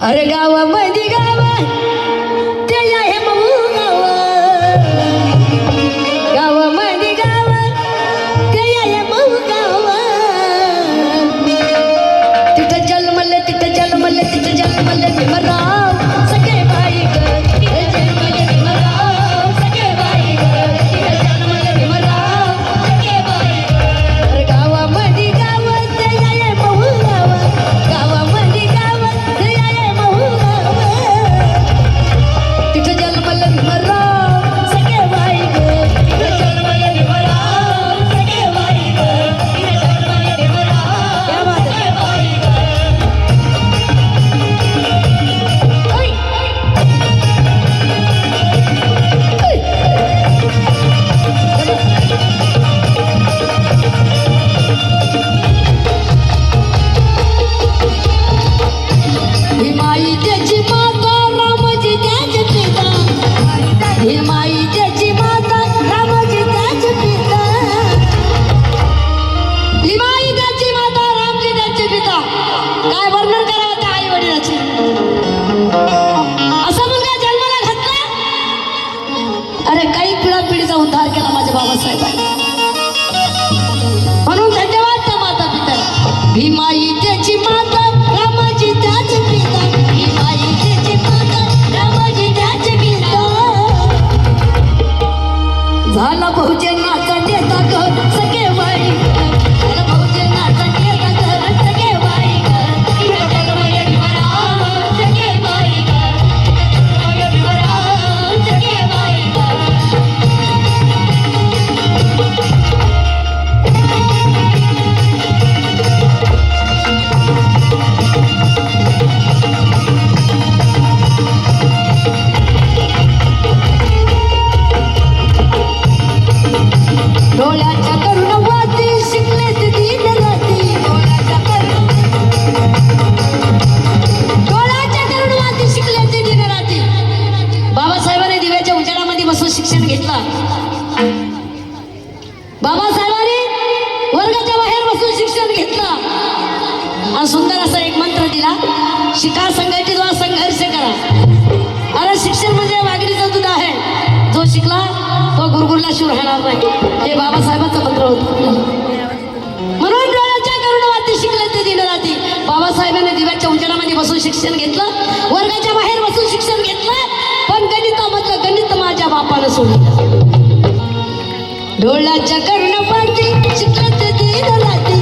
अरे गावामध्ये गावा बाबासाहेबांनी म्हणून धन्यवाद त्या माता पित्याला भीमाई त्याची माता त्याच पिता. भीमाई त्याची माता त्याच पिता. झाला नेता घर सगळे घेतलं. बाबासाहेबांनी वर्गाच्या बाहेर बसून शिक्षण घेतलं. आणि सुंदर असा एक मंत्र दिला शिका संघटित व्हा संघर्ष करा. अरे शिक्षण म्हणजे वाघरीचं दूध आहे. जो शिकला तो गुरुगुरला शिव राहणार नाही. हे बाबासाहेबांचं मंत्र होतं. म्हणून डोळ्याच्या करुणवाती शिकले ते दिलं जाते बाबासाहेबांनी दिव्याच्या उजेडामध्ये बसून शिक्षण घेतलं. वर्गाच्या बाहेर माझ्या बापानं सोडलं डोळ्याच्या करुणवाती शिकले ते